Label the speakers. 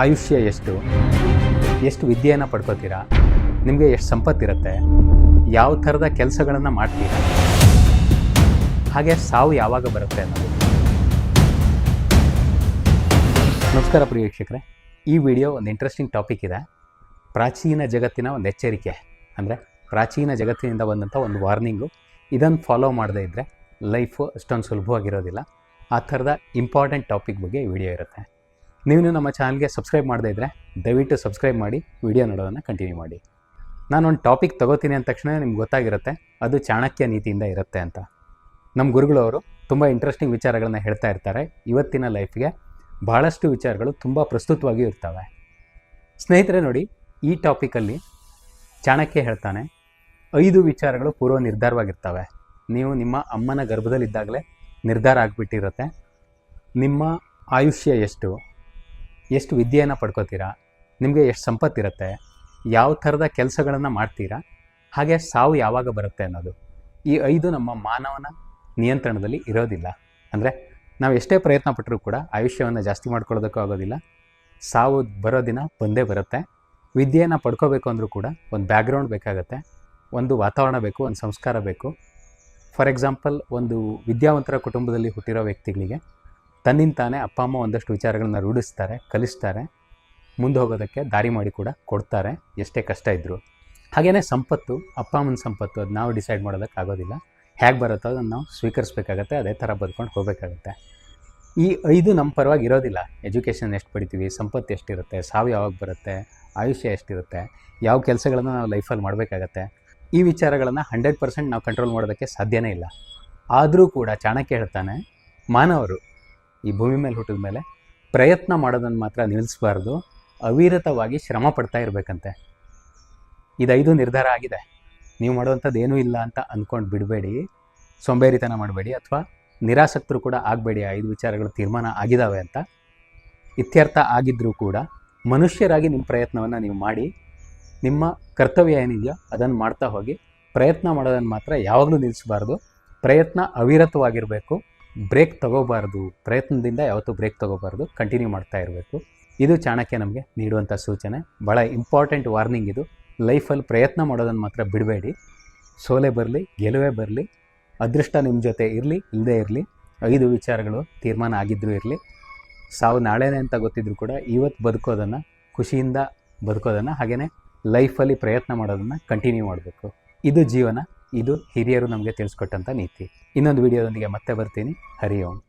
Speaker 1: ಆಯುಷ್ಯ ಎಷ್ಟು? ಎಷ್ಟು ವಿದ್ಯೆಯನ್ನು ಪಡ್ಕೋತೀರಾ? ನಿಮಗೆ ಎಷ್ಟು ಸಂಪತ್ತಿರುತ್ತೆ? ಯಾವ ಥರದ ಕೆಲಸಗಳನ್ನು ಮಾಡ್ತೀರಾ? ಹಾಗೆ ಸಾವು ಯಾವಾಗ ಬರುತ್ತೆ ಅನ್ನೋದು. ನಮಸ್ಕಾರ ಪ್ರಿಯ ಈ ವಿಡಿಯೋ ಒಂದು ಇಂಟ್ರೆಸ್ಟಿಂಗ್ ಟಾಪಿಕ್ ಇದೆ. ಪ್ರಾಚೀನ ಜಗತ್ತಿನ ಒಂದು ಎಚ್ಚರಿಕೆ ಅಂದರೆ ಪ್ರಾಚೀನ ಜಗತ್ತಿನಿಂದ ಬಂದಂಥ ಒಂದು ವಾರ್ನಿಂಗು ಇದನ್ನು ಫಾಲೋ ಮಾಡದೇ ಇದ್ದರೆ ಲೈಫು ಅಷ್ಟೊಂದು ಸುಲಭವಾಗಿರೋದಿಲ್ಲ. ಆ ಥರದ ಇಂಪಾರ್ಟೆಂಟ್ ಟಾಪಿಕ್ ಬಗ್ಗೆ ಈ ವಿಡಿಯೋ ಇರುತ್ತೆ. ನೀವು ನಮ್ಮ ಚಾನಲ್ಗೆ ಸಬ್ಸ್ಕ್ರೈಬ್ ಮಾಡದೇ ಇದ್ದರೆ ದಯವಿಟ್ಟು ಸಬ್ಸ್ಕ್ರೈಬ್ ಮಾಡಿ, ವಿಡಿಯೋ ನೋಡೋದನ್ನು ಕಂಟಿನ್ಯೂ ಮಾಡಿ. ನಾನು ಒಂದು ಟಾಪಿಕ್ ತಗೋತೀನಿ ಅಂದ ತಕ್ಷಣ ನಿಮ್ಗೆ ಗೊತ್ತಾಗಿರುತ್ತೆ, ಅದು ಚಾಣಕ್ಯ ನೀತಿಯಿಂದ ಇರುತ್ತೆ ಅಂತ. ನಮ್ಮ ಗುರುಗಳವರು ತುಂಬ ಇಂಟ್ರೆಸ್ಟಿಂಗ್ ವಿಚಾರಗಳನ್ನ ಹೇಳ್ತಾ ಇರ್ತಾರೆ. ಇವತ್ತಿನ ಲೈಫ್ಗೆ ಭಾಳಷ್ಟು ವಿಚಾರಗಳು ತುಂಬ ಪ್ರಸ್ತುತವಾಗಿಯೂ ಇರ್ತವೆ. ಸ್ನೇಹಿತರೆ ನೋಡಿ, ಈ ಟಾಪಿಕಲ್ಲಿ ಚಾಣಕ್ಯ ಹೇಳ್ತಾನೆ, ಐದು ವಿಚಾರಗಳು ಪೂರ್ವ ನಿರ್ಧಾರವಾಗಿರ್ತವೆ. ನೀವು ನಿಮ್ಮ ಅಮ್ಮನ ಗರ್ಭದಲ್ಲಿದ್ದಾಗಲೇ ನಿರ್ಧಾರ ಆಗಿಬಿಟ್ಟಿರುತ್ತೆ. ನಿಮ್ಮ ಆಯುಷ್ಯ ಎಷ್ಟು? ಎಷ್ಟು ವಿದ್ಯೆಯನ್ನು ಪಡ್ಕೋತೀರಾ? ನಿಮಗೆ ಎಷ್ಟು ಸಂಪತ್ತಿರುತ್ತೆ? ಯಾವ ಥರದ ಕೆಲಸಗಳನ್ನು ಮಾಡ್ತೀರಾ? ಹಾಗೆ ಸಾವು ಯಾವಾಗ ಬರುತ್ತೆ ಅನ್ನೋದು. ಈ ಐದು ನಮ್ಮ ಮಾನವನ ನಿಯಂತ್ರಣದಲ್ಲಿ ಇರೋದಿಲ್ಲ. ಅಂದರೆ ನಾವು ಎಷ್ಟೇ ಪ್ರಯತ್ನ ಪಟ್ಟರೂ ಕೂಡ ಆಯುಷ್ಯವನ್ನು ಜಾಸ್ತಿ ಮಾಡ್ಕೊಳ್ಳೋದಕ್ಕೂ ಆಗೋದಿಲ್ಲ. ಸಾವು ಬರೋ ದಿನ ಬಂದೇ ಬರುತ್ತೆ. ವಿದ್ಯೆಯನ್ನು ಪಡ್ಕೋಬೇಕು ಅಂದರೂ ಕೂಡ ಒಂದು ಬ್ಯಾಕ್ಗ್ರೌಂಡ್ ಬೇಕಾಗತ್ತೆ. ಒಂದು ವಾತಾವರಣ ಬೇಕು, ಒಂದು ಸಂಸ್ಕಾರ ಬೇಕು. ಫಾರ್ ಎಕ್ಸಾಂಪಲ್ ಒಂದು ವಿದ್ಯಾವಂತರ ಕುಟುಂಬದಲ್ಲಿ ಹುಟ್ಟಿರೋ ವ್ಯಕ್ತಿಗಳಿಗೆ ತನ್ನಿಂದ ತಾನೇ ಅಪ್ಪ, ಅಮ್ಮ ಒಂದಷ್ಟು ವಿಚಾರಗಳನ್ನ ರೂಢಿಸ್ತಾರೆ, ಕಲಿಸ್ತಾರೆ. ಮುಂದೆ ಹೋಗೋದಕ್ಕೆ ದಾರಿ ಮಾಡಿ ಕೂಡ ಕೊಡ್ತಾರೆ. ಎಷ್ಟೇ ಕಷ್ಟ ಇದ್ದರೂ ಹಾಗೇ ಸಂಪತ್ತು, ಅಪ್ಪ, ಅಮ್ಮನ ಸಂಪತ್ತು ಅದು ನಾವು ಡಿಸೈಡ್ ಮಾಡೋದಕ್ಕಾಗೋದಿಲ್ಲ ಹೇಗೆ ಬರುತ್ತೋ ಅದನ್ನು ನಾವು ಸ್ವೀಕರಿಸ್ಬೇಕಾಗತ್ತೆ, ಅದೇ ಥರ ಬದ್ಕೊಂಡು ಹೋಗಬೇಕಾಗತ್ತೆ. ಈ ಐದು ನಮ್ಮ ಪರವಾಗಿ ಇರೋದಿಲ್ಲ. ಎಜುಕೇಷನ್ ಎಷ್ಟು ಪಡಿತೀವಿ, ಸಂಪತ್ತು ಎಷ್ಟಿರುತ್ತೆ, ಸಾವು ಯಾವಾಗ ಬರುತ್ತೆ, ಆಯುಷ್ಯ ಎಷ್ಟಿರುತ್ತೆ, ಯಾವ ಕೆಲಸಗಳನ್ನು ನಾವು ಲೈಫಲ್ಲಿ ಮಾಡಬೇಕಾಗತ್ತೆ. ಈ ವಿಚಾರಗಳನ್ನು ಹಂಡ್ರೆಡ್ ಪರ್ಸೆಂಟ್ ನಾವು ಕಂಟ್ರೋಲ್ ಮಾಡೋದಕ್ಕೆ ಸಾಧ್ಯನೇ ಇಲ್ಲ. ಆದರೂ ಕೂಡ, ಚಾಣಕ್ಯ ಹೇಳ್ತಾನೆ, ಮಾನವರು ಈ ಭೂಮಿ ಮೇಲೆ, ಹುಟ್ಟಿದ ಮೇಲೆ ಪ್ರಯತ್ನ ಮಾಡೋದನ್ನು ಮಾತ್ರ ನಿಲ್ಲಿಸಬಾರ್ದು. ಅವಿರತವಾಗಿ ಶ್ರಮ ಪಡ್ತಾ ಇರಬೇಕಂತೆ. ಇದೈದು ನಿರ್ಧಾರ ಆಗಿದೆ. ನೀವು ಮಾಡುವಂಥದ್ದು ಏನೂ ಇಲ್ಲ ಅಂತ ಅಂದ್ಕೊಂಡು ಬಿಡಬೇಡಿ. ಸೋಂಬೇರಿತನ ಮಾಡಬೇಡಿ ಅಥವಾ ನಿರಾಸಕ್ತರು ಕೂಡ ಆಗಬೇಡಿ. ಐದು ವಿಚಾರಗಳು ತೀರ್ಮಾನ ಆಗಿದ್ದಾವೆ ಅಂತ. ಇತ್ಯರ್ಥ ಆಗಿದ್ದರೂ ಕೂಡ ಮನುಷ್ಯರಾಗಿ ನಿಮ್ಮ ಪ್ರಯತ್ನವನ್ನು ನೀವು ಮಾಡಿ, ನಿಮ್ಮ ಕರ್ತವ್ಯ ಏನಿದೆಯೋ ಅದನ್ನು ಮಾಡ್ತಾ ಹೋಗಿ ಪ್ರಯತ್ನ ಮಾಡೋದನ್ನು ಮಾತ್ರ ಯಾವಾಗಲೂ ನಿಲ್ಲಿಸಬಾರ್ದು. ಪ್ರಯತ್ನ ಅವಿರತವಾಗಿರಬೇಕು. ಬ್ರೇಕ್ ತಗೋಬಾರ್ದು, ಪ್ರಯತ್ನದಿಂದ ಯಾವತ್ತೂ ಬ್ರೇಕ್ ತಗೋಬಾರ್ದು ಕಂಟಿನ್ಯೂ ಮಾಡ್ತಾ ಇರಬೇಕು. ಇದು ಚಾಣಕ್ಯ ನಮಗೆ ನೀಡುವಂಥ ಸೂಚನೆ. ಭಾಳ ಇಂಪಾರ್ಟೆಂಟ್ ವಾರ್ನಿಂಗ್ ಇದು. ಲೈಫಲ್ಲಿ ಪ್ರಯತ್ನ ಮಾಡೋದನ್ನು ಮಾತ್ರ ಬಿಡಬೇಡಿ. ಸೋಲೆ ಬರಲಿ, ಗೆಲುವೆ ಬರಲಿ, ಅದೃಷ್ಟ ನಿಮ್ಮ ಜೊತೆ ಇರಲಿ ಇಲ್ಲದೇ ಇರಲಿ, ಐದು ವಿಚಾರಗಳು ತೀರ್ಮಾನ ಆಗಿದ್ದರೂ ಇರಲಿ. ಸಾವು ನಾಳೆನೇ ಅಂತ ಗೊತ್ತಿದ್ರು ಕೂಡ ಇವತ್ತು ಬದುಕೋದನ್ನು, ಖುಷಿಯಿಂದ ಬದುಕೋದನ್ನು ಹಾಗೆಯೇ ಲೈಫಲ್ಲಿ ಪ್ರಯತ್ನ ಮಾಡೋದನ್ನು ಕಂಟಿನ್ಯೂ ಮಾಡಬೇಕು. ಇದು ಜೀವನ. ಇದು ಹಿರಿಯರು ನಮಗೆ ತಿಳಿಸ್ಕೊಟ್ಟಂಥ ನೀತಿ. ಇನ್ನೊಂದು ವಿಡಿಯೋದೊಂದಿಗೆ ಮತ್ತೆ ಬರ್ತೀನಿ. ಹರಿ ಓಂ.